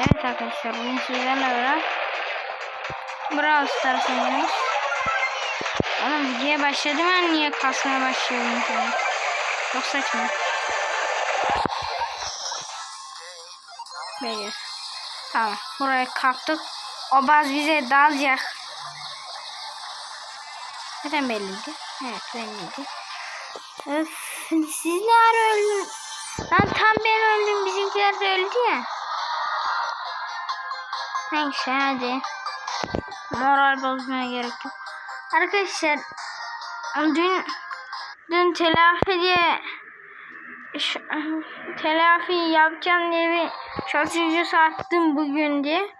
Evet arkadaşlar bugün sizlerle beraber Brawl Stars oynuyoruz. Oğlum videoya başladım ben niye kasmaya başlıyorum ki? Çok saçma. Böyle. Tamam buraya kalktık. O baz bize dalacak. Zaten belliydi. Evet belliydi. Öf, siz ne ara öldünüz? Lan tam ben öldüm bizimkiler de öldü ya. Neyse hadi. Moral bozmaya gerek yok. Arkadaşlar dün dün telafi diye telafi yapacağım diye bir short videosu attım bugün diye.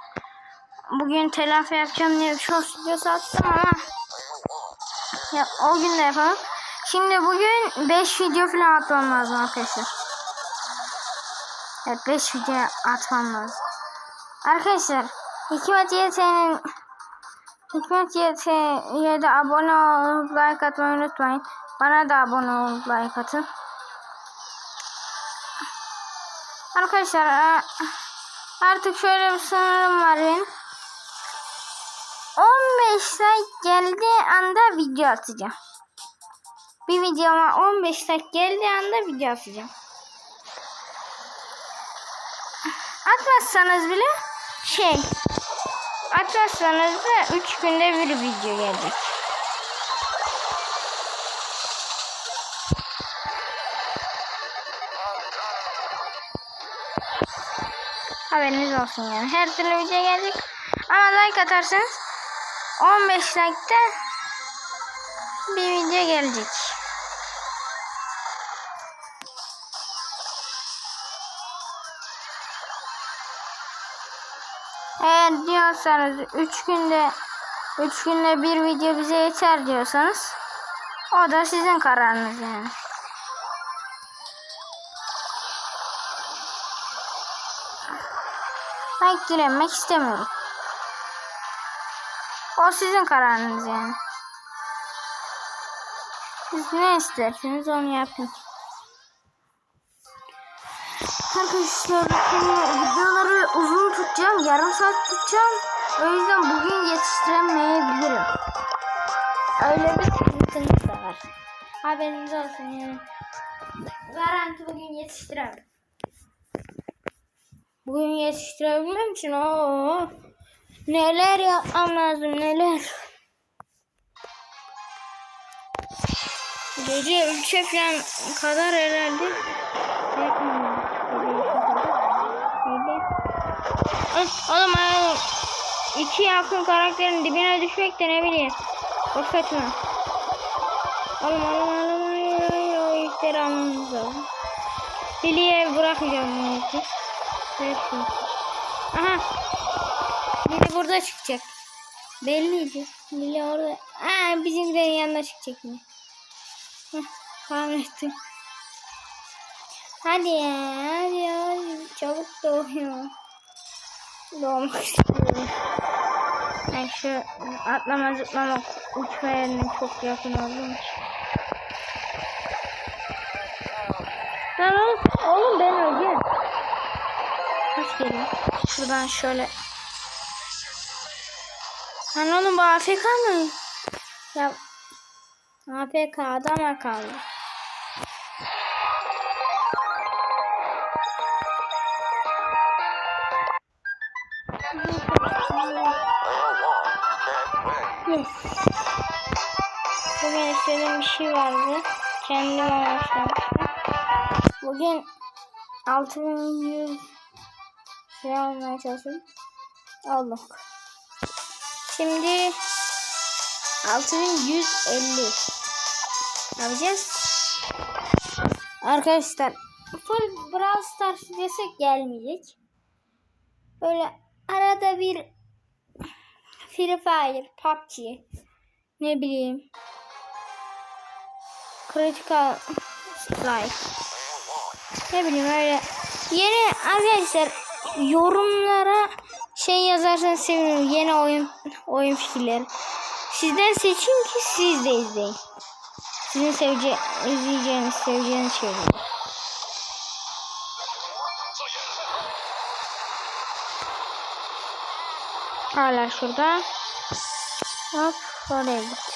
Bugün telafi yapacağım diye bir short attım ama ya, o gün de yapalım. Şimdi bugün 5 video falan atmam lazım arkadaşlar. Evet 5 video atmam lazım. Arkadaşlar Hikmet YT'nin Hikmet YT'ye de abone olup like atmayı unutmayın. Bana da abone olup like atın. Arkadaşlar artık şöyle bir sınırım var benim. 15 like geldiği anda video atacağım. Bir videoma 15 like geldiği anda video atacağım. Atmazsanız bile şey atmazsanız da 3 günde bir video gelecek. Haberiniz olsun yani. Her türlü video gelecek. Ama like atarsanız 15 like'ta bir video gelecek. Eğer diyorsanız 3 günde 3 günde bir video bize yeter diyorsanız o da sizin kararınız yani. Like dilenmek istemiyorum. O sizin kararınız yani. Siz ne isterseniz onu yapın. Arkadaşlar videoları uzun tutacağım. Yarım saat tutacağım. O yüzden bugün yetiştiremeyebilirim. Öyle bir sıkıntımız da var. Haberiniz olsun yani. Garanti bugün yetiştiremem. Bugün yetiştirebilmem için o neler yapmam lazım neler. Gece 3'e falan kadar herhalde. Yapmam. Neydi? Oğlum oğlum iki yakın karakterin dibine düşmek de ne bileyim. Çok saçma. Oğlum oğlum oğlum o işleri almamız lazım. Lili'ye bırakmayacağım bu işi. Ver şunu. Aha. Lili burada çıkacak. Belliydi. Lili orada. Aa bizimkilerin yanına çıkacak yine. Heh, tahmin ettim. Hadi ya, hadi ya. Çabuk doğuyor. Doğmak istiyorum. Ben şu atlama zıplama uçma yerine çok yakın oldum. Lan oğlum, oğlum ben öleceğim. Kaç geliyor? Şuradan şöyle. Lan oğlum bu AFK mı? Ya AFK adam kaldı. Bugün istediğim bir şey vardı. Kendim amaçlamıştım. Bugün 6100 şey almaya çalışıyorum. Allah. Şimdi 6150 yapacağız. Arkadaşlar full Brawl Stars desek gelmeyecek. Böyle arada bir Free Fire, PUBG, ne bileyim, Critical Strike, ne bileyim öyle. Yeni arkadaşlar yorumlara şey yazarsanız sevinirim. Yeni oyun oyun fikirleri. Sizden seçin ki siz de izleyin. Sizin sevece izleyeceğiniz, seveceğiniz şeyler. Hala şurada. Hop oraya gitti.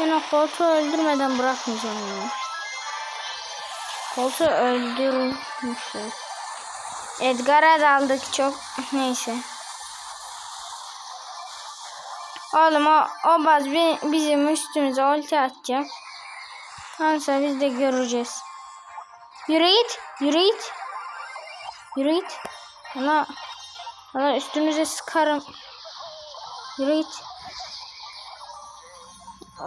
Ben o koltuğu öldürmeden bırakmayacağım ya. Koltuğu öldürmüşler. Edgar'a daldık çok. Neyse. Oğlum o, o baz bi- bizim üstümüze ulti atacak. Neyse biz de göreceğiz. Yürü git. Yürü git. Yürü git. Ona, ona üstümüze sıkarım. Yürü git.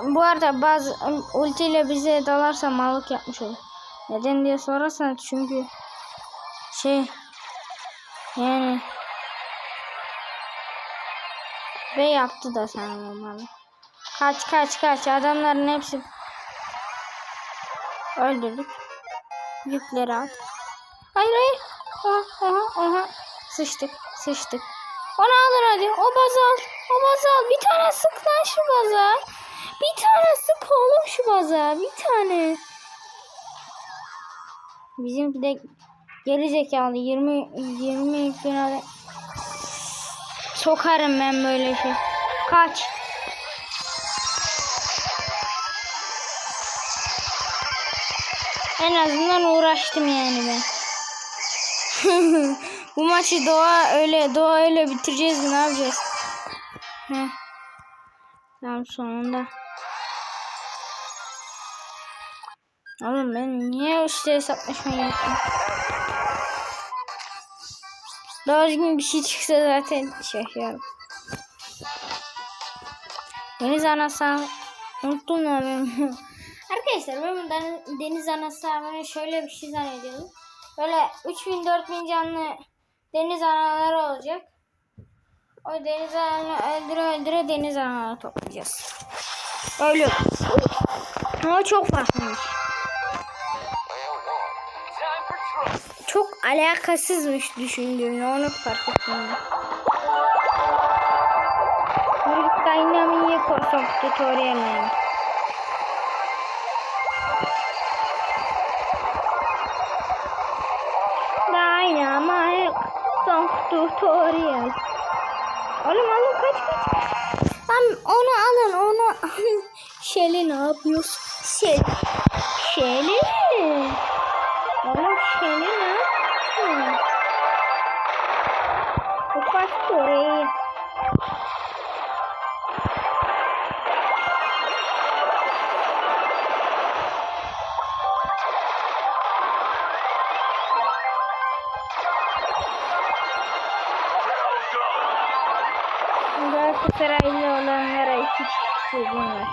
Bu arada bazı ultiyle bize dalarsa mallık yapmış olur. Neden diye sorarsan çünkü şey yani ve yaptı da sen olmalı. Kaç kaç kaç adamların hepsi öldürdük. Yükleri at. Hayır hayır. Oha oha oha. Sıçtık sıçtık. Onu alın hadi. O bazı al. O bazı al. Bir tane sık lan şu baza. Bir tane sık oğlum şu baza. Bir tane. Bizimki de geri zekalı 20 20 finale sokarım ben böyle şey. Kaç. En azından uğraştım yani ben. Bu maçı doğa öyle doğa öyle bitireceğiz mi ne yapacağız? Heh. Tamam sonunda. Oğlum ben niye işte hesaplaşmayı yaptım? Daha düzgün bir şey çıksa zaten şaşırırım. Deniz anası unuttum ya ben. Arkadaşlar ben deniz anası avını şöyle bir şey zannediyordum. Böyle 3000 4000 canlı deniz anaları olacak. O deniz anasını öldüre öldüre deniz anaları toplayacağız. Öyle. Ama çok farklıymış. Çok alakasızmış düşündüğümle onu fark ettim. Yürüyüp Dynamic korsam tutorial Tutorial. Oğlum oğlum kaç kaç. Lan onu alın onu. Şeli ne yapıyorsun? Şeli. Şeli. Galatasaraylı olanlara iki sözüm var.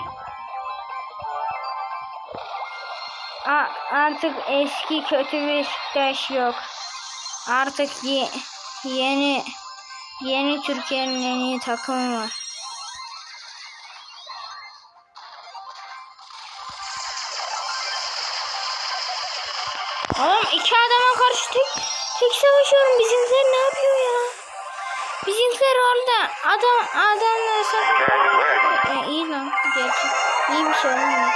A artık eski kötü Beşiktaş yok. Artık ye yeni yeni Türkiye'nin en iyi takımı var. Oğlum iki adama karşı tek, tek savaşıyorum. Bizimkiler ne yapıyor ya? Bizimkiler orada. Adam adamla sakın. E, iyi lan. Gerçi. İyi bir şey olmuyor.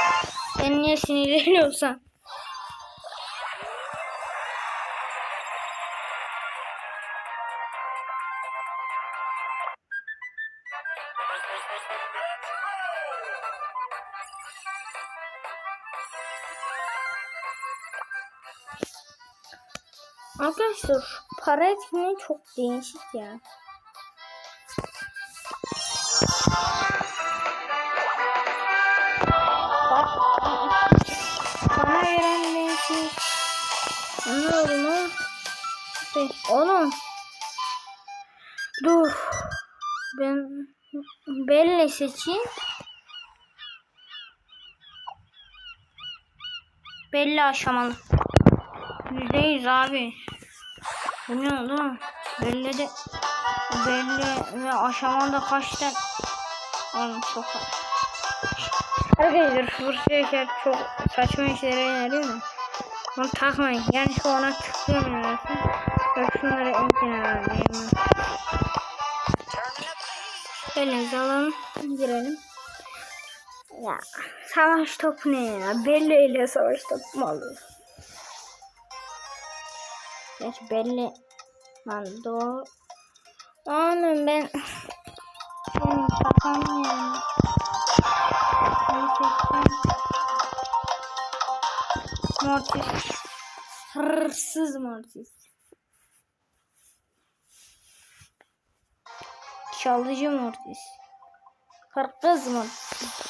Ben niye sinirleniyorsam. Arkadaşlar para etkinliği çok değişik ya. Ha. Şey, oğlum. Dur. Ben belli seçeyim. Belli aşamalı. Yüzde yüz abi. Bu ne oğlum? Belli de belli ve aşamada kaçta? Oğlum çok Arkadaşlar bu şeyler çok saçma işlere yarıyor mu? Onu takmayın. Yani şu ona tıklıyorum arasın. Bak şunları en kenara alayım. Elinizi alalım. Girelim. Ya savaş topu ne ya? Belli ile savaş topu mu alıyor? Geç belli Lan doğru. Oğlum ben benim kafam. Mortis. Hırsız Mortis. Çalıcı Mortis. Hırsız Mortis.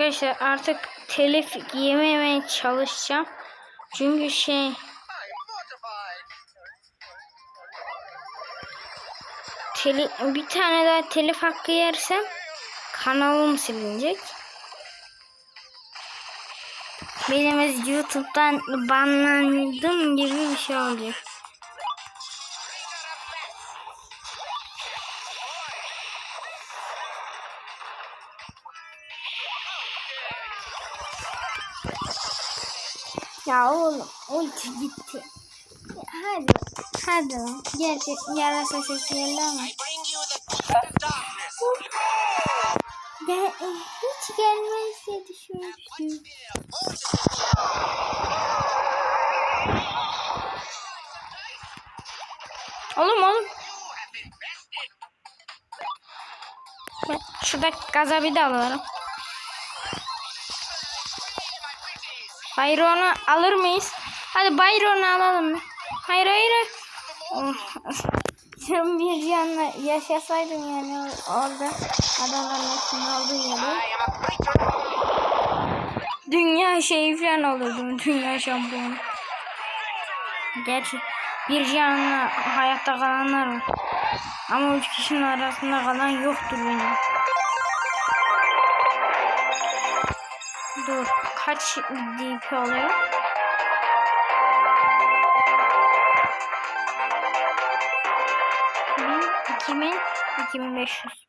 Arkadaşlar artık telif yememeye çalışacağım. Çünkü şey teli, bir tane daha telif hakkı yersem kanalım silinecek. Benim YouTube'dan banlandım gibi bir şey olacak. Ya oğlum ulti gitti. Hadi hadi lan. Gerçek yarasa sesi ama. Ben hiç gelmez diye düşünmüştüm. Oğlum oğlum. Şurada gaza bir de alalım. Byron'u alır mıyız? Hadi Byron'u alalım. mı? Hayır hayır. Sen bir canla yaşasaydım yani orada adamların hepsini aldığı yeri. Dünya şeyi falan olurdum. Dünya şampiyonu. Gerçi bir canla hayatta kalanlar var. Ama üç kişinin arasında kalan yoktur benim. Dur. Kaç DP oluyor? Bin, iki bin, iki bin beş yüz.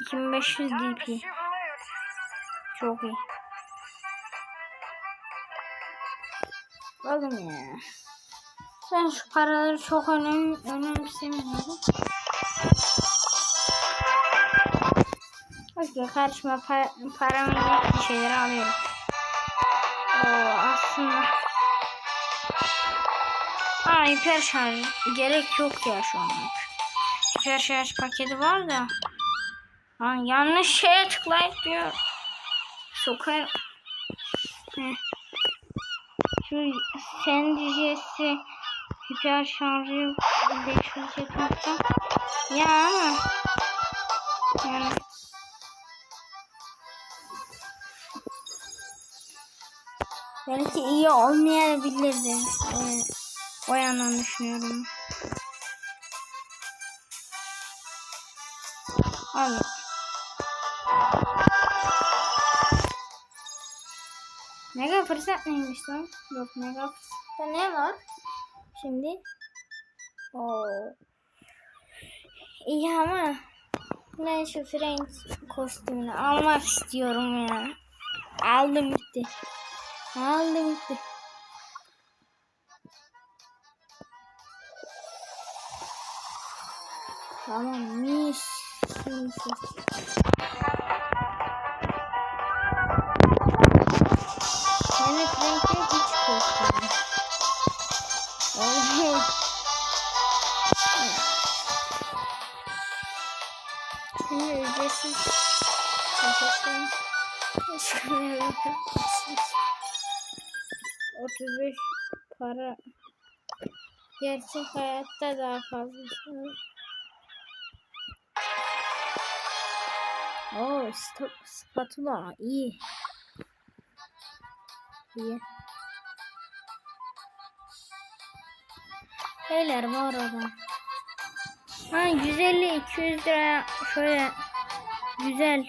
İki bin beş yüz DP. Çok iyi. Oğlum ya. Ben şu paraları çok önem, önemsemiyorum. Okey karşıma para, paramı yettiği şeyleri alıyorum. Aslında. Aa hiper şarj. Gerek yok ya şu an. Hiper şarj paketi var da. Lan yanlış şeye tıklayıp diyor. Sokar. Şu sen diyeceksin hiper şarjı 570'ten. Ya ama yani belki iyi olmayabilirdi. Ee, o yandan düşünüyorum. Abi. Mega fırsat neymiş lan? Yok mega fırsatta ne var? Şimdi. Oo. İyi ama ben şu Frank kostümünü almak istiyorum ya. Aldım gitti. Aldım gitti. Tamam mis. mis. Yani Frank'e hiç korkmuyorum. Evet. Şimdi ücretsiz kafasın. 35 para gerçek hayatta daha fazlası. Oo, stop, spatula iyi. İyi. Beyler bu arada. Ha 150-200 lira şöyle güzel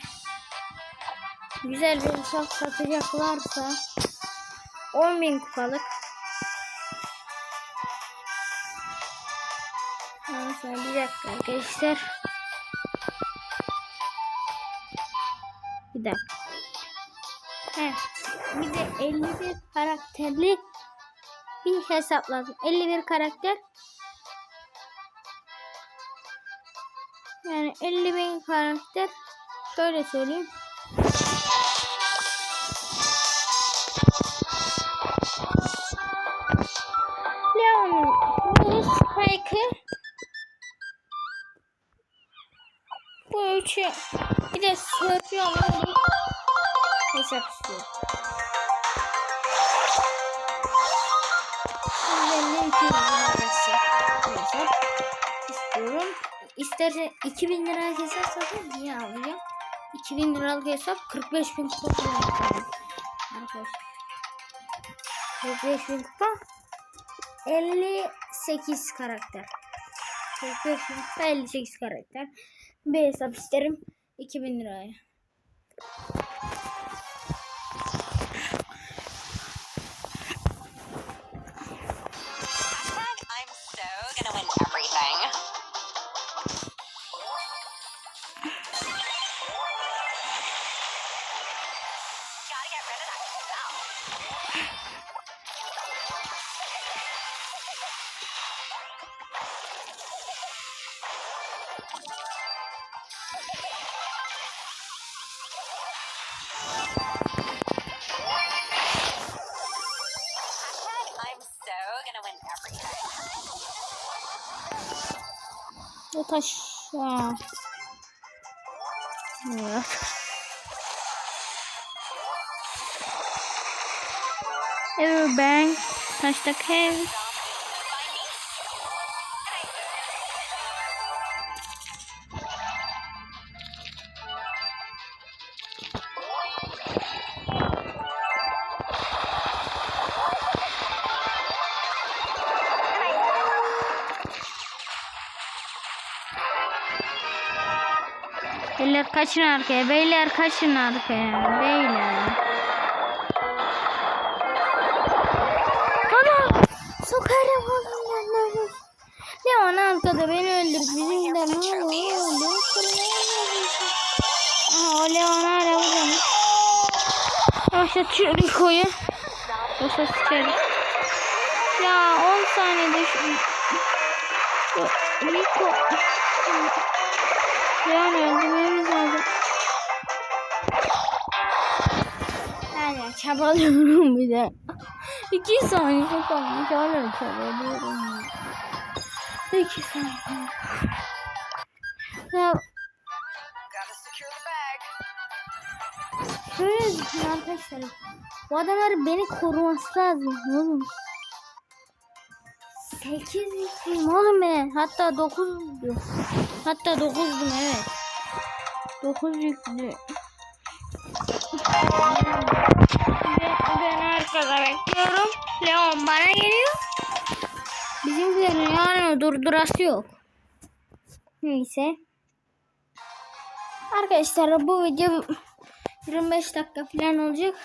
güzel bir uçak satacaklarsa 10.000 kupalık Neyse bir dakika arkadaşlar Bir dakika He. Bir de 51 karakterli bir hesap lazım. 51 karakter. Yani 50 bin karakter. Şöyle söyleyeyim. Üçü bir de olan bir hesap istiyorum. Belli iki lirası hesap. İsterse 2000 lira hesap satayım niye alacağım? 2000 liralık hesap 45 bin kupa yapıyorum. Arkadaşlar. 45 bin kupa 58 karakter. 45 bin kupa 58 karakter. Bir hesap isterim 2000 liraya. Bu taş. Ya. Evet. Everbank. Hashtag kaçın arkaya. Beyler kaçın arkaya. Beyler. Ana! Sokarım oğlum ben böyle. Leon arkada beni öldür. Bizimkiler ne oluyor? Aha o Leon hala burada. Yavaşlat şu Rico'yu. Yoksa sıçarım. Ya 10 saniyede şu... Rico... Yani öldürmemiz lazım. Hala çabalıyorum bir de. İki saniye kalmış hala çabalıyorum. İki saniye. Ya şöyle düşün arkadaşlar. Bu adamlar beni koruması lazım oğlum. 8 yüklüyüm oğlum ben. Hatta 9 diyor. Hatta 9'dum evet. 9 yüklü. Ben, ben arkada bekliyorum. Leon bana geliyor. Bizimkilerin yani durdurası yok. Neyse. Arkadaşlar bu video 25 dakika falan olacak.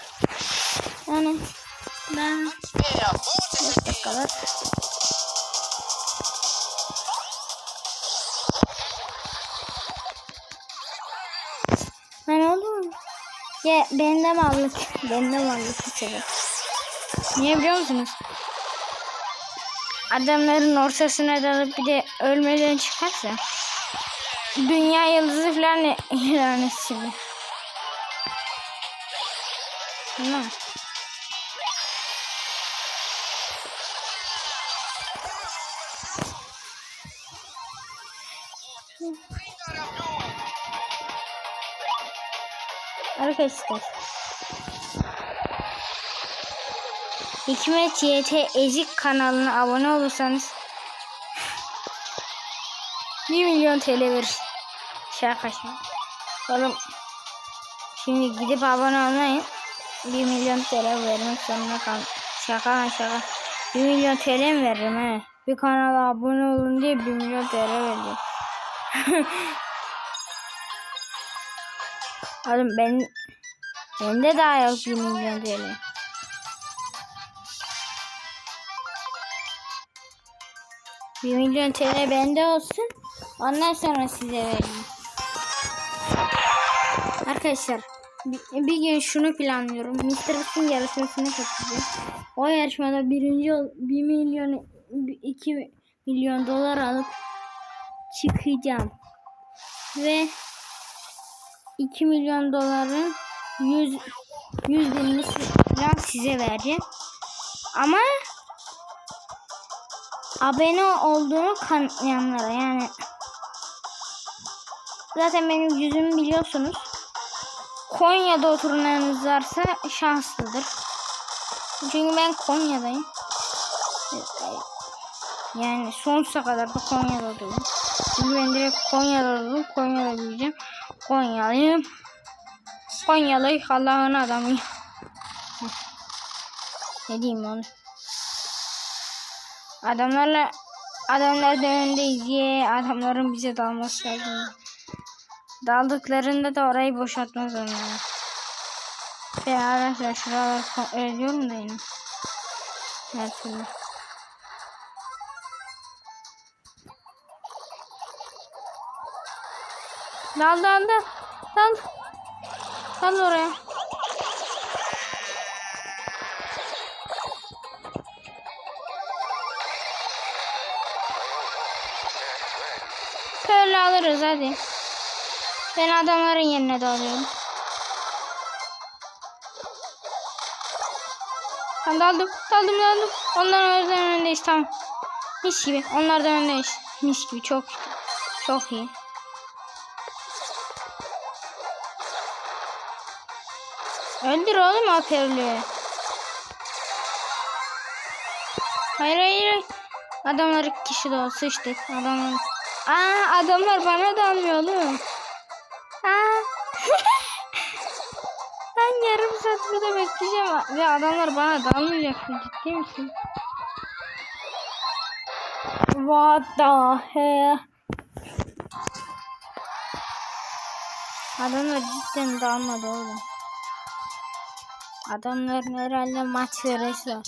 Yani ben Yeah, move 5 dakikalar. Ya bende mallık. Bende mallık sefer. Niye biliyor musunuz? Adamların ortasına dalıp bir de ölmeden çıkarsa dünya yıldızı falan ilan etsin. Arkadaşlar. Hikmet YT Ezik kanalına abone olursanız 1 milyon TL verir. Şaka şimdi. Oğlum şimdi gidip abone olmayın. 1 milyon TL vermek zorunda kal. Şaka şaka. 1 milyon TL mi veririm he? Bir kanala abone olun diye 1 milyon TL veriyorum. Oğlum ben bende daha yok 1 milyon TL. Bir milyon TL bende olsun. Ondan sonra size vereyim. Arkadaşlar Bir, bir gün şunu planlıyorum. Mr. Beast'in yarışmasına katılacağım. O yarışmada birinci ol, 1 milyon 2 milyon dolar alıp çıkacağım. Ve 2 milyon doların 100 100 binini falan size vereceğim. Ama abone olduğunu kanıtlayanlara yani zaten benim yüzümü biliyorsunuz. Konya'da oturanlarınız varsa şanslıdır. Çünkü ben Konya'dayım. Yani sonsuza kadar da Konya'da oturuyorum. Çünkü ben direkt Konya'da oturuyorum. Konya'da büyüyeceğim. Konyalıyım. Konyalı Allah'ın adamıyım. ne diyeyim onu? Adamlarla adamlar da öndeyiz. Ye, adamların bize dalması lazım. Daldıklarında da orayı boşaltmak zorundalar. Ve arkadaşlar şuraları kontrol ediyorum da. Her türlü. Dal dal dal. Dal. Dal oraya. Böyle alırız hadi. Ben adamların yerine de alıyorum. Ben daldım, daldım, daldım. Onların önündeyiz tamam. Mis gibi. Onlardan öndeyiz. Mis gibi çok çok iyi. Öldür oğlum aperlüğü. Hayır hayır. Adamlar iki kişi de işte. Adamlar. Aa adamlar bana dalmıyor oğlum. Aa. ben yarım saat burada bekleyeceğim ve adamlar bana dalmayacak. Ciddi misin? What the hell? Adamlar cidden dalmadı oğlum. Adamların herhalde maç süresi var.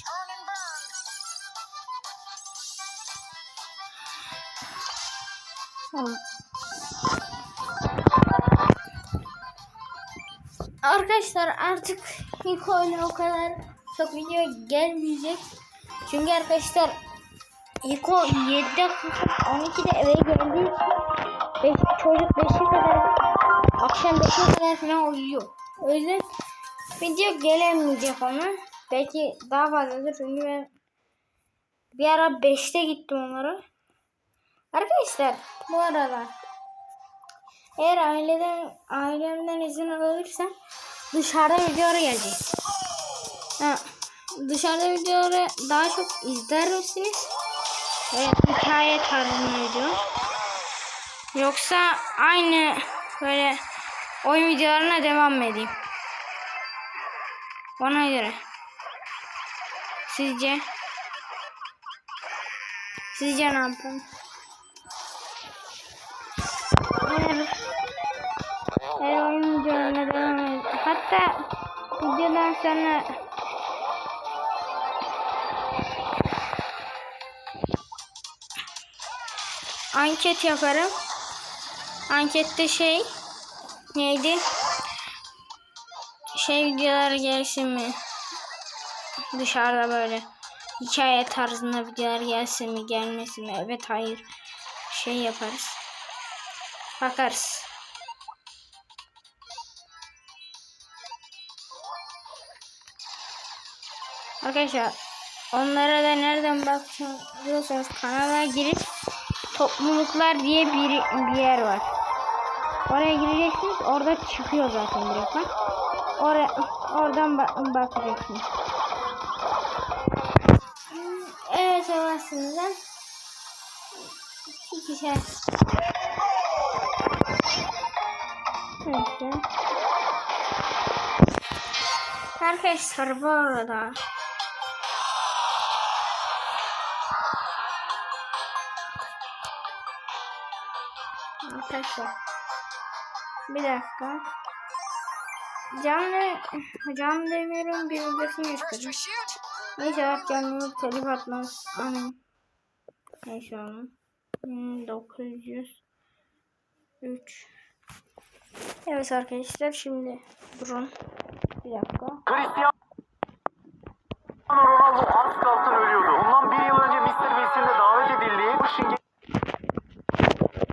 Arkadaşlar artık Niko ile o kadar çok video gelmeyecek. Çünkü arkadaşlar Niko 7'de 12'de eve geldiği için beş, çocuk 5'e kadar akşam 5'e kadar falan uyuyor. O yüzden video gelemeyecek ona. Belki daha fazladır çünkü ben bir ara 5'te gittim onlara. Arkadaşlar bu arada eğer aileden ailemden izin alırsam dışarıda videoları gelecek. Ha, dışarıda videoları daha çok izler misiniz? Evet hikaye tarzında video. Yoksa aynı böyle oyun videolarına devam edeyim? Ona göre. Sizce? Sizce ne yapayım? Eğer, eğer oyun videolarına devam edeyim. Hatta videodan sonra anket yaparım. Ankette şey neydi? Şey videolar gelsin mi? Dışarıda böyle hikaye tarzında videolar gelsin mi gelmesin mi? Evet hayır. Şey yaparız. Bakarız. Arkadaşlar onlara da nereden bakacağım diyorsanız kanala girip topluluklar diye bir, bir yer var. Oraya gireceksiniz. Orada çıkıyor zaten direkt. Bak. Oraya, oradan bak bakacaksınız. Evet orasından iki kişi. Neyse. Arkadaşlar bu arada Arkadaşlar bir dakika Canlı Can Demir'in bir videosunu to shoot. İnşallah canlı telif atmaz. Amin. Neyse onun. 1903 Evet arkadaşlar şimdi durun. Bir dakika. Cristiano Ronaldo az kalsın ölüyordu. Bundan bir yıl önce Mr. Beast'in davet edildiği bu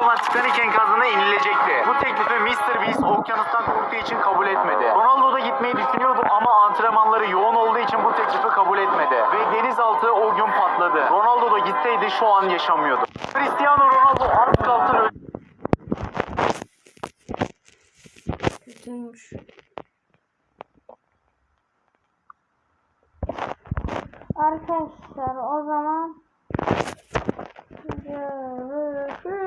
şirket Titanic enkazına inilecekti. Bu teklifi Mr. Beast okyanustan korktuğu için kabul etmedi. Ronaldo da gitmeyi düşünüyordu ama antrenmanları yoğun olduğu için bu teklifi kabul etmedi. Ve denizaltı o gün patladı. Ronaldo da gitseydi şu an yaşamıyordu. Cristiano Ronaldo az kalsın ölüyordu. Kötüymüş. Arkadaşlar o zaman görüşürüz.